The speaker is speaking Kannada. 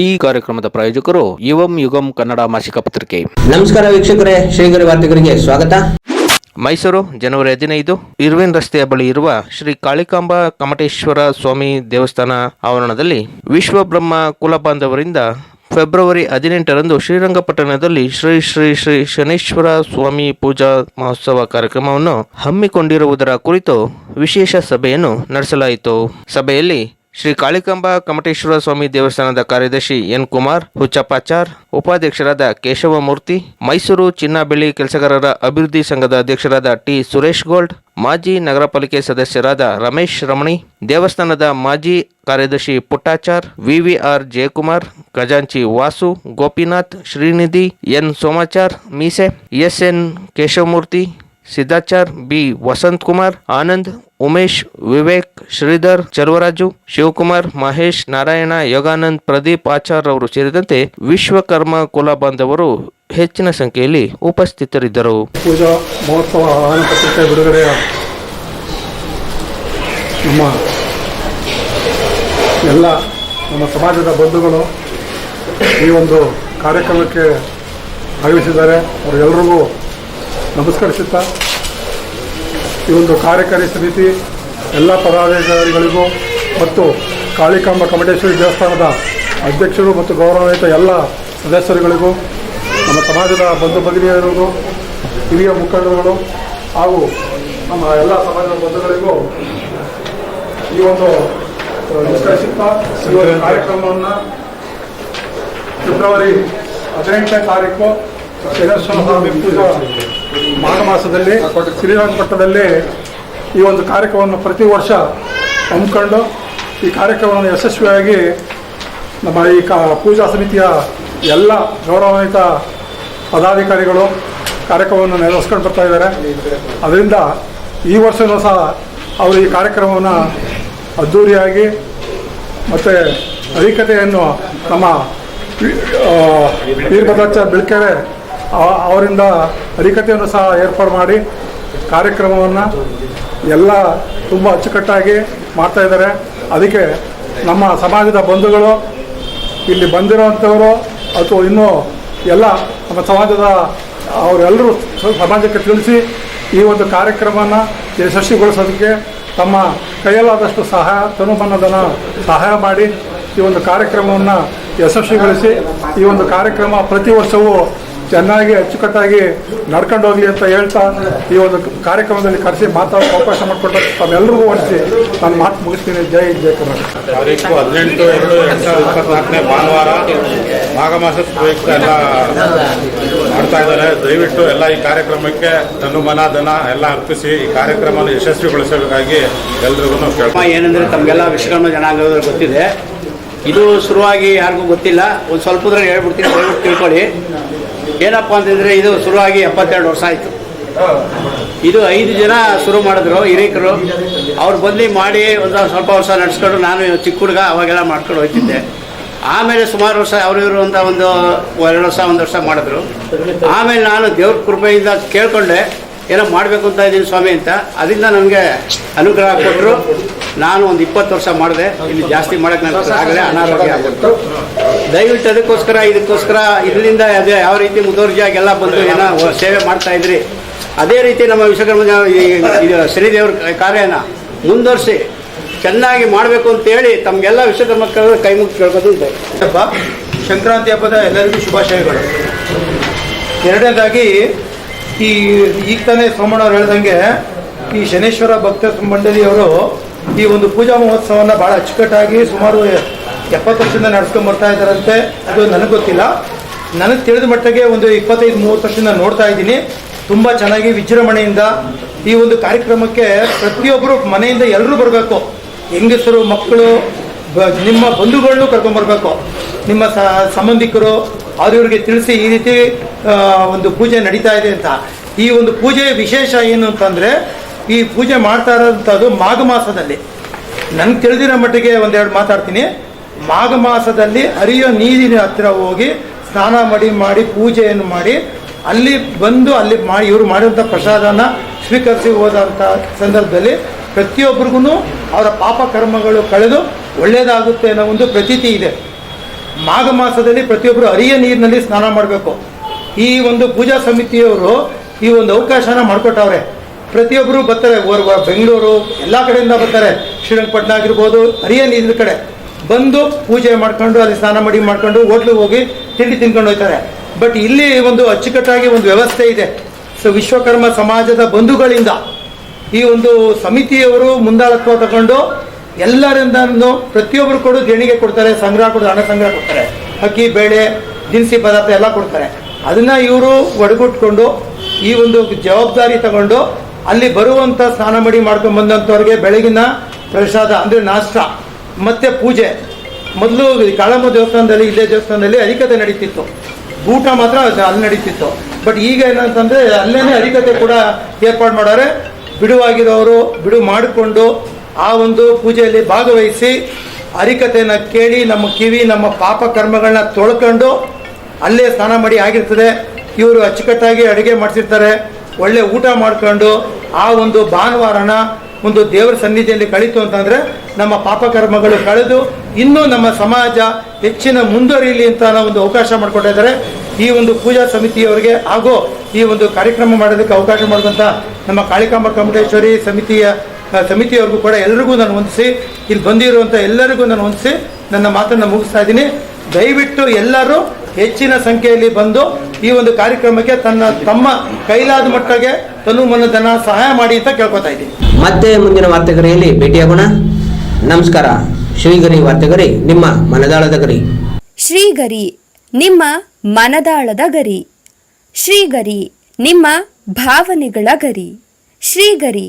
ಈ ಕಾರ್ಯಕ್ರಮದ ಪ್ರಾಯೋಜಕರು ಯುವಂ ಯುಗಂ ಕನ್ನಡ ಮಾಸಿಕ ಪತ್ರಿಕೆ. ನಮಸ್ಕಾರ ವೀಕ್ಷಕರೇ ಶ್ರೀಗರಿ ವಾರ್ತೆಗರಿಗೆ ಸ್ವಾಗತ. ಮೈಸೂರು ಜನವರಿ ಹದಿನೈದು ಇರ್ವಿನ್ ರಸ್ತೆಯ ಬಳಿ ಇರುವ ಶ್ರೀ ಕಾಳಿಕಾಂಬ ಕಮಟೇಶ್ವರ ಸ್ವಾಮಿ ದೇವಸ್ಥಾನ ಆವರಣದಲ್ಲಿ ವಿಶ್ವ ಬ್ರಹ್ಮ ಕುಲಬಾಂಧವರಿಂದ ಫೆಬ್ರವರಿ ಹದಿನೆಂಟರಂದು ಶ್ರೀರಂಗಪಟ್ಟಣದಲ್ಲಿ ಶ್ರೀ ಶ್ರೀ ಶ್ರೀ ಶನೇಶ್ವರ ಸ್ವಾಮಿ ಪೂಜಾ ಮಹೋತ್ಸವ ಕಾರ್ಯಕ್ರಮವನ್ನು ಹಮ್ಮಿಕೊಂಡಿರುವುದರ ಕುರಿತು ವಿಶೇಷ ಸಭೆಯನ್ನು ನಡೆಸಲಾಯಿತು. ಸಭೆಯಲ್ಲಿ ಶ್ರೀ ಕಾಳಿಕಾಂಬ ಕಮಟೇಶ್ವರ ಸ್ವಾಮಿ ದೇವಸ್ಥಾನದ ಕಾರ್ಯದರ್ಶಿ ಎನ್ ಕುಮಾರ್, ಹುಚ್ಚಪ್ಪಾಚಾರ್, ಉಪಾಧ್ಯಕ್ಷರಾದ ಕೇಶವಮೂರ್ತಿ, ಮೈಸೂರು ಚಿನ್ನ ಬೆಳ್ಳಿ ಕೆಲಸಗಾರರ ಅಭಿವೃದ್ಧಿ ಸಂಘದ ಅಧ್ಯಕ್ಷರಾದ ಟಿ ಸುರೇಶ್ ಗೋಲ್ಡ್, ಮಾಜಿ ನಗರ ಪಾಲಿಕೆ ಸದಸ್ಯರಾದ ರಮೇಶ್ ರಮಣಿ, ದೇವಸ್ಥಾನದ ಮಾಜಿ ಕಾರ್ಯದರ್ಶಿ ಪುಟ್ಟಾಚಾರ್, ವಿವಿಆರ್ ಜಯಕುಮಾರ್, ಖಜಾಂಚಿ ವಾಸು, ಗೋಪಿನಾಥ್, ಶ್ರೀನಿಧಿ, ಎನ್ ಸೋಮಾಚಾರ್, ಮೀಸೆ ಎಸ್ಎನ್ ಕೇಶವಮೂರ್ತಿ ಸಿದ್ದಾಚಾರ್, ಬಿ. ವಸಂತ್ ಕುಮಾರ್ ಆನಂದ್, ಉಮೇಶ್, ವಿವೇಕ್, ಶ್ರೀಧರ್, ಚರ್ವರಾಜು, ಶಿವಕುಮಾರ್, ಮಹೇಶ್, ನಾರಾಯಣ, ಯೋಗಾನಂದ್, ಪ್ರದೀಪ್ ಆಚಾರ್ ಅವರು ಸೇರಿದಂತೆ ವಿಶ್ವಕರ್ಮ ಕುಲ ಬಾಂಧವರು ಹೆಚ್ಚಿನ ಸಂಖ್ಯೆಯಲ್ಲಿ ಉಪಸ್ಥಿತರಿದ್ದರು. ಪೂಜಾ, ಮಹೋತ್ಸವ ಬಿಡುಗಡೆಯ ನಮ್ಮ ಎಲ್ಲ ನಮ್ಮ ಸಮಾಜದ ಬಂಧುಗಳು ಈ ಒಂದು ಕಾರ್ಯಕ್ರಮಕ್ಕೆ ಆಗಮಿಸಿದ್ದಾರೆ. ಅವರೆಲ್ಲರಿಗೂ ನಮಸ್ಕರಿಸುತ್ತಾ ಈ ಒಂದು ಕಾರ್ಯಕಾರಿ ಸಮಿತಿ ಎಲ್ಲ ಪದಾಧಿಕಾರಿಗಳಿಗೂ ಮತ್ತು ಕಾಳಿಕಾಂಬ ಕಮಟೇಶ್ವರಿ ದೇವಸ್ಥಾನದ ಅಧ್ಯಕ್ಷರು ಮತ್ತು ಗೌರವಾನ್ವಿತ ಎಲ್ಲ ಸದಸ್ಯರುಗಳಿಗೂ, ನಮ್ಮ ಸಮಾಜದ ಬಂಧು ಭಗಿನಿಯರಿಗೂ, ಹಿರಿಯ ಮುಖಂಡರುಗಳು ಹಾಗೂ ನಮ್ಮ ಎಲ್ಲ ಸಮಾಜದ ಬಂಧುಗಳಿಗೂ ಈ ಒಂದು ನಮಸ್ಕರಿಸುತ್ತಾ ಈ ಒಂದು ಕಾರ್ಯಕ್ರಮವನ್ನು ಫೆಬ್ರವರಿ ಹದಿನೆಂಟನೇ ತಾರೀಕು ಶನೇಶ್ವರ ಸ್ವಾಮಿ ಪೂಜಾ ಮಾಘ ಮಾಸದಲ್ಲಿ ಶ್ರೀರಂಗಪಟ್ಟಣದಲ್ಲಿ ಈ ಒಂದು ಕಾರ್ಯಕ್ರಮವನ್ನು ಪ್ರತಿ ವರ್ಷ ಹಮ್ಮಿಕೊಂಡು ಈ ಕಾರ್ಯಕ್ರಮವನ್ನು ಯಶಸ್ವಿಯಾಗಿ ನಮ್ಮ ಈ ಕಾ ಪೂಜಾ ಸಮಿತಿಯ ಎಲ್ಲ ಗೌರವಾನ್ವಿತ ಪದಾಧಿಕಾರಿಗಳು ಕಾರ್ಯಕ್ರಮವನ್ನು ನೆರವೇರಿಸ್ಕೊಂಡು ಬರ್ತಾ ಇದ್ದಾರೆ. ಅದರಿಂದ ಈ ವರ್ಷವೂ ಸಹ ಅವರು ಈ ಕಾರ್ಯಕ್ರಮವನ್ನು ಅದ್ಧೂರಿಯಾಗಿ ಮತ್ತು ಅಧಿಕತೆಯನ್ನು ನಮ್ಮ ವೀರಭದ್ರಾಚಾರ್ಯ ಬಿಳ್ಕೆರೆ ಅವರಿಂದ ಅಧಿಕತೆಯನ್ನು ಸಹ ಏರ್ಪಾಡು ಮಾಡಿ ಕಾರ್ಯಕ್ರಮವನ್ನು ಎಲ್ಲ ತುಂಬ ಅಚ್ಚುಕಟ್ಟಾಗಿ ಮಾಡ್ತಾ ಇದ್ದಾರೆ. ಅದಕ್ಕೆ ನಮ್ಮ ಸಮಾಜದ ಬಂಧುಗಳು, ಇಲ್ಲಿ ಬಂದಿರೋವಂಥವರು ಅಥವಾ ಇನ್ನೂ ಎಲ್ಲ ನಮ್ಮ ಸಮಾಜದ ಅವರೆಲ್ಲರೂ ಸಮಾಜಕ್ಕೆ ತಿಳಿಸಿ ಈ ಒಂದು ಕಾರ್ಯಕ್ರಮವನ್ನು ಯಶಸ್ವಿಗೊಳಿಸೋದಕ್ಕೆ ತಮ್ಮ ಕೈಯಲ್ಲಾದಷ್ಟು ಸಹಾಯ ತನುಮನ್ನದನ ಸಹಾಯ ಮಾಡಿ ಈ ಒಂದು ಕಾರ್ಯಕ್ರಮವನ್ನು ಯಶಸ್ವಿಗೊಳಿಸಿ ಈ ಒಂದು ಕಾರ್ಯಕ್ರಮ ಪ್ರತಿ ವರ್ಷವೂ ಚೆನ್ನಾಗಿ ಅಚ್ಚುಕಟ್ಟಾಗಿ ನಡ್ಕೊಂಡು ಹೋಗಲಿ ಅಂತ ಹೇಳ್ತಾ ಈ ಒಂದು ಕಾರ್ಯಕ್ರಮದಲ್ಲಿ ಕರೆಸಿ ಮಾತಾಡೋ ಅವಕಾಶ ಮಾಡಿಕೊಟ್ಟು ತಮ್ಮೆಲ್ಲರಿಗೂ ಹೊಡಿಸಿ ನಾನು ಮಾತು ಮುಗಿಸ್ತೀನಿ. ಜೈ ಜಯ ಕರ್ನಾಟಕ. ತಾರೀಕು ಹದಿನೆಂಟು ಎರಡು ಎರಡು ಸಾವಿರದ ಇಪ್ಪತ್ನಾಲ್ಕನೇ ಭಾನುವಾರ ಮಾಘ ಮಾಸದ ಪ್ರಯುಕ್ತ ಎಲ್ಲ ಮಾಡ್ತಾ ಇದ್ದಾರೆ. ದಯವಿಟ್ಟು ಎಲ್ಲ ಈ ಕಾರ್ಯಕ್ರಮಕ್ಕೆ ತನು ಮನ ಧನ ಎಲ್ಲ ಅರ್ಪಿಸಿ ಈ ಕಾರ್ಯಕ್ರಮವನ್ನು ಯಶಸ್ವಿಗೊಳಿಸಬೇಕಾಗಿ ಎಲ್ರಿಗೂ ಕೇಳ್ತಾ ಏನಂದರೆ ಏನಂದ್ರೆ ತಮಗೆಲ್ಲ ವಿಶ್ವಕರ್ಮ ಜನಾಂಗದವ್ರಿಗೆ ಗೊತ್ತಿದೆ. ಇದು ಶುರುವಾಗಿ ಯಾರಿಗೂ ಗೊತ್ತಿಲ್ಲ. ಒಂದು ಸ್ವಲ್ಪದ್ರಾಗ ಹೇಳ್ಬಿಡ್ತೀನಿ ದಯವಿಟ್ಟು ತಿಳ್ಕೊಳ್ಳಿ. ಏನಪ್ಪ ಅಂತಂದರೆ ಇದು ಶುರುವಾಗಿ ಎಪ್ಪತ್ತೆರಡು ವರ್ಷ ಆಯಿತು. ಇದು ಐದು ಜನ ಶುರು ಮಾಡಿದ್ರು ಹಿರೀಕರು. ಅವ್ರು ಬಂದು ಮಾಡಿ ಒಂದು ಸ್ವಲ್ಪ ವರ್ಷ ನಡೆಸ್ಕೊಂಡು ನಾನು ಚಿಕ್ಕ ಹುಡುಗ ಅವಾಗೆಲ್ಲ ಮಾಡ್ಕೊಂಡು ಹೋಗ್ತಿದ್ದೆ. ಆಮೇಲೆ ಸುಮಾರು ವರ್ಷ ಅವರು ಇವರು ಅಂತ ಒಂದು ಎರಡು ವರ್ಷ, ಒಂದು ವರ್ಷ ಮಾಡಿದ್ರು. ಆಮೇಲೆ ನಾನು ದೇವ್ರ ಕೃಪೆಯಿಂದ ಕೇಳ್ಕೊಂಡೆ. ಏನೋ ಮಾಡಬೇಕು ಅಂತ ಇದ್ದೀನಿ ಸ್ವಾಮಿ ಅಂತ. ಅದರಿಂದ ನನಗೆ ಅನುಗ್ರಹ ಕೊಟ್ಟರು ನಾನು ಒಂದು ಇಪ್ಪತ್ತು ವರ್ಷ ಮಾಡಿದೆ. ಇಲ್ಲಿ ಜಾಸ್ತಿ ಮಾಡೋಕ್ಕೆ ನನಗೆ ಆಗಲೇ ಅನಾರೋಗ್ಯ ಆಗಿತ್ತು ದಯವಿಟ್ಟು ಅದಕ್ಕೋಸ್ಕರ, ಇದಕ್ಕೋಸ್ಕರ ಇದರಿಂದ ಅದೇ ಯಾವ ರೀತಿ ಮುತುವರ್ಜಿಯಾಗೆಲ್ಲ ಬಂದು ಏನೋ ಸೇವೆ ಮಾಡ್ತಾ ಇದ್ರಿ. ಅದೇ ರೀತಿ ನಮ್ಮ ವಿಶ್ವಕರ್ಮ ಶ್ರೀದೇವ್ರ ಕಾರ್ಯನ ಮುಂದುವರಿಸಿ, ಚೆನ್ನಾಗಿ ಮಾಡಬೇಕು ಅಂತೇಳಿ ತಮಗೆಲ್ಲ ವಿಶ್ವಕರ್ಮ ಕೈ ಮುಗಿ ಕೇಳ್ಬೋದು ಇದೆ ಸಂಕ್ರಾಂತಿ ಹಬ್ಬದ ಎಲ್ಲರಿಗೂ ಶುಭಾಶಯಗಳು. ಎರಡನೇದಾಗಿ ಈ ಈಗ ತಾನೇ ಸೋಮಣ್ಣವ್ರು ಹೇಳ್ದಂಗೆ, ಈ ಶನೇಶ್ವರ ಭಕ್ತ ಮಂಡಳಿಯವರು ಈ ಒಂದು ಪೂಜಾ ಮಹೋತ್ಸವನ ಭಾಳ ಅಚ್ಚುಕಟ್ಟಾಗಿ ಸುಮಾರು ಎಪ್ಪತ್ತು ವರ್ಷದಿಂದ ನಡೆಸ್ಕೊಂಡು ಬರ್ತಾ ಇದ್ದಾರಂತೆ. ಅದು ನನಗೆ ಗೊತ್ತಿಲ್ಲ. ನನಗೆ ತಿಳಿದ ಮಟ್ಟಿಗೆ ಒಂದು ಇಪ್ಪತ್ತೈದು, ಮೂವತ್ತು ವರ್ಷದಿಂದ ನೋಡ್ತಾ ಇದ್ದೀನಿ. ತುಂಬ ಚೆನ್ನಾಗಿ ವಿಜೃಂಭಣೆಯಿಂದ ಈ ಒಂದು ಕಾರ್ಯಕ್ರಮಕ್ಕೆ ಪ್ರತಿಯೊಬ್ಬರು ಮನೆಯಿಂದ ಎಲ್ಲರೂ ಬರಬೇಕು. ಹೆಂಗಸರು, ಮಕ್ಕಳು ನಿಮ್ಮ ಬಂಧುಗಳನ್ನೂ ಕರ್ಕೊಂಬರ್ಬೇಕು ನಿಮ್ಮ ಸ ಸಂಬಂಧಿಕರು ಇವರಿಗೆ ತಿಳಿಸಿ ಈ ರೀತಿ ಒಂದು ಪೂಜೆ ನಡೀತಾ ಇದೆ ಅಂತ. ಈ ಒಂದು ಪೂಜೆಯ ವಿಶೇಷ ಏನು ಅಂತಂದರೆ, ಈ ಪೂಜೆ ಮಾಡ್ತಾ ಇರೋಂಥದ್ದು ಮಾಘ ಮಾಸದಲ್ಲಿ. ನನಗೆ ತಿಳಿದಿರೋ ಮಟ್ಟಿಗೆ ಒಂದೆರಡು ಮಾತಾಡ್ತೀನಿ. ಮಾಘ ಮಾಸದಲ್ಲಿ ಹರಿಯೋ ನೀರಿನ ಹತ್ತಿರ ಹೋಗಿ ಸ್ನಾನ ಮಾಡಿ ಮಾಡಿ, ಪೂಜೆಯನ್ನು ಮಾಡಿ, ಅಲ್ಲಿ ಬಂದು ಅಲ್ಲಿ ಮಾಡಿ, ಇವರು ಮಾಡಿದಂಥ ಪ್ರಸಾದನ ಸ್ವೀಕರಿಸಿ ಹೋದಂಥ ಸಂದರ್ಭದಲ್ಲಿ ಪ್ರತಿಯೊಬ್ಬರಿಗೂ ಅವರ ಪಾಪ ಕರ್ಮಗಳು ಕಳೆದು ಒಳ್ಳೆಯದಾಗುತ್ತೆ ಅನ್ನೋ ಒಂದು ಪ್ರತೀತಿ ಇದೆ. ಮಾಘ ಮಾಸದಲ್ಲಿ ಪ್ರತಿಯೊಬ್ಬರು ಅರಿಯ ನೀರಿನಲ್ಲಿ ಸ್ನಾನ ಮಾಡಬೇಕು. ಈ ಒಂದು ಪೂಜಾ ಸಮಿತಿಯವರು ಈ ಒಂದು ಅವಕಾಶನ ಮಾಡಿಕೊಟ್ಟವ್ರೆ. ಪ್ರತಿಯೊಬ್ಬರು ಬರ್ತಾರೆ ಬೆಂಗಳೂರು ಎಲ್ಲ ಕಡೆಯಿಂದ ಬರ್ತಾರೆ. ಶ್ರೀರಂಗಪಟ್ಟಣ ಆಗಿರ್ಬೋದು, ಅರಿಯ ನೀರಿನ ಕಡೆ. ಬಂದು ಪೂಜೆ ಮಾಡ್ಕೊಂಡು, ಅಲ್ಲಿ ಸ್ನಾನ ಮಾಡಿ ಮಾಡ್ಕೊಂಡು, ಹೋಟ್ಲಿಗೆ ಹೋಗಿ ತಿಂಡಿ ತಿನ್ಕೊಂಡು ಹೋಗ್ತಾರೆ. ಬಟ್ ಇಲ್ಲಿ ಒಂದು ಅಚ್ಚುಕಟ್ಟಾಗಿ ಒಂದು ವ್ಯವಸ್ಥೆ ಇದೆ. ಸೊ, ವಿಶ್ವಕರ್ಮ ಸಮಾಜದ ಬಂಧುಗಳಿಂದ ಈ ಒಂದು ಸಮಿತಿಯವರು ಮುಂದಾಳತ್ವ ತಗೊಂಡು ಎಲ್ಲರಿಂದನೂ ಪ್ರತಿಯೊಬ್ಬರು ಕೊಡು ದೇಣಿಗೆ ಕೊಡ್ತಾರೆ, ಸಂಗ್ರಹ ಕೊಡ್ತಾರೆ, ಹಣ ಸಂಗ್ರಹ ಕೊಡ್ತಾರೆ. ಅಕ್ಕಿ, ಬೇಳೆ, ದಿನಸಿ ಪದಾರ್ಥ ಎಲ್ಲ ಕೊಡ್ತಾರೆ. ಅದನ್ನ ಇವರು ಒಡಗುಟ್ಕೊಂಡು ಈ ಒಂದು ಜವಾಬ್ದಾರಿ ತಗೊಂಡು ಅಲ್ಲಿ ಬರುವಂತ ಸ್ನಾನ ಮಾಡಿ ಮಾಡ್ಕೊಂಡು ಬಂದಂಥವ್ರಿಗೆ ಬೆಳಗಿನ ಪ್ರಸಾದ, ಅಂದ್ರೆ ನಾಷ್ಟ, ಮತ್ತೆ ಪೂಜೆ. ಮೊದಲು ಕಾಳಮ್ಮ ದೇವಸ್ಥಾನದಲ್ಲಿ, ಇಲ್ಲೇ ದೇವಸ್ಥಾನದಲ್ಲಿ ಅಧಿಕತೆ ನಡೀತಿತ್ತು. ಊಟ ಮಾತ್ರ ಅಲ್ಲಿ ನಡೀತಿತ್ತು. ಬಟ್ ಈಗ ಏನಂತಂದ್ರೆ ಅಲ್ಲೇನೆ ಅಧಿಕತೆ ಕೂಡ ಏರ್ಪಾಡು ಮಾಡೋರೆ ಬಿಡುವಾಗಿರೋರು ಬಿಡು ಮಾಡಿಕೊಂಡು ಆ ಒಂದು ಪೂಜೆಯಲ್ಲಿ ಭಾಗವಹಿಸಿ ಹರಿಕತೆಯನ್ನು ಕೇಳಿ ನಮ್ಮ ಕಿವಿ, ನಮ್ಮ ಪಾಪ ಕರ್ಮಗಳನ್ನ ತೊಳ್ಕೊಂಡು ಅಲ್ಲೇ ಸ್ನಾನ ಮಾಡಿ ಆಗಿರ್ತದೆ. ಇವರು ಅಚ್ಚುಕಟ್ಟಾಗಿ ಅಡುಗೆ ಮಾಡಿಸಿರ್ತಾರೆ. ಒಳ್ಳೆ ಊಟ ಮಾಡ್ಕೊಂಡು ಆ ಒಂದು ಭಾನುವಾರನ ಒಂದು ದೇವರ ಸನ್ನಿಧಿಯಲ್ಲಿ ಕಳೀತು ಅಂತಂದರೆ ನಮ್ಮ ಪಾಪಕರ್ಮಗಳು ಕಳೆದು ಇನ್ನೂ ನಮ್ಮ ಸಮಾಜ ಹೆಚ್ಚಿನ ಮುಂದುವರಿಯಲಿ ಅಂತ ನಾವು ಒಂದು ಅವಕಾಶ ಮಾಡಿಕೊಟ್ಟಿದ್ದಾರೆ ಈ ಒಂದು ಪೂಜಾ ಸಮಿತಿಯವರಿಗೆ ಹಾಗೂ ಈ ಒಂದು ಕಾರ್ಯಕ್ರಮ ಮಾಡೋದಕ್ಕೆ ಅವಕಾಶ ಮಾಡಿದಂಥ ನಮ್ಮ ಕಾಳಿಕಾಂಬ ಕಮಟೇಶ್ವರಿ ಸಮಿತಿಯ ಸಮಿತಿಯವ್ರಿಗೂ ಕೂಡ ಎಲ್ಲರಿಗೂ ನಾನು ಹೊಂದಿಸಿ ಇಲ್ಲಿ ಬಂದಿರುವಂಥ ಎಲ್ಲರಿಗೂ ನಾನು ಹೊಂದಿಸಿ ನನ್ನ ಮಾತನ್ನು ಮುಗಿಸ್ತಾ ಇದ್ದೀನಿ. ದಯವಿಟ್ಟು ಎಲ್ಲರೂ ಹೆಚ್ಚಿನ ಸಂಖ್ಯೆಯಲ್ಲಿ ಬಂದು ಈ ಒಂದು ಕಾರ್ಯಕ್ರಮಕ್ಕೆ ತನ್ನ ತಮ್ಮ ಕೈಲಾದ ಮಟ್ಟಿಗೆ ತನು ಮನದನ್ನ ಸಹಾಯ ಮಾಡಿ ಅಂತ ಕೇಳ್ಕೊತಾ ಇದ್ದೀನಿ. ಮತ್ತೆ ಮುಂದಿನ ವಾರ್ತೆಗರಿಯಲ್ಲಿ ಭೇಟಿಯಾಗೋಣ. ನಮಸ್ಕಾರ. ಶ್ರೀಗರಿ ವಾರ್ತೆಗರಿ ನಿಮ್ಮ ಮನದಾಳದ ಗರಿ. ಶ್ರೀಗರಿ ನಿಮ್ಮ ಮನದಾಳದ ಗರಿ. ಶ್ರೀಗರಿ ನಿಮ್ಮ ಭಾವನೆಗಳ ಗರಿ. ಶ್ರೀಗರಿ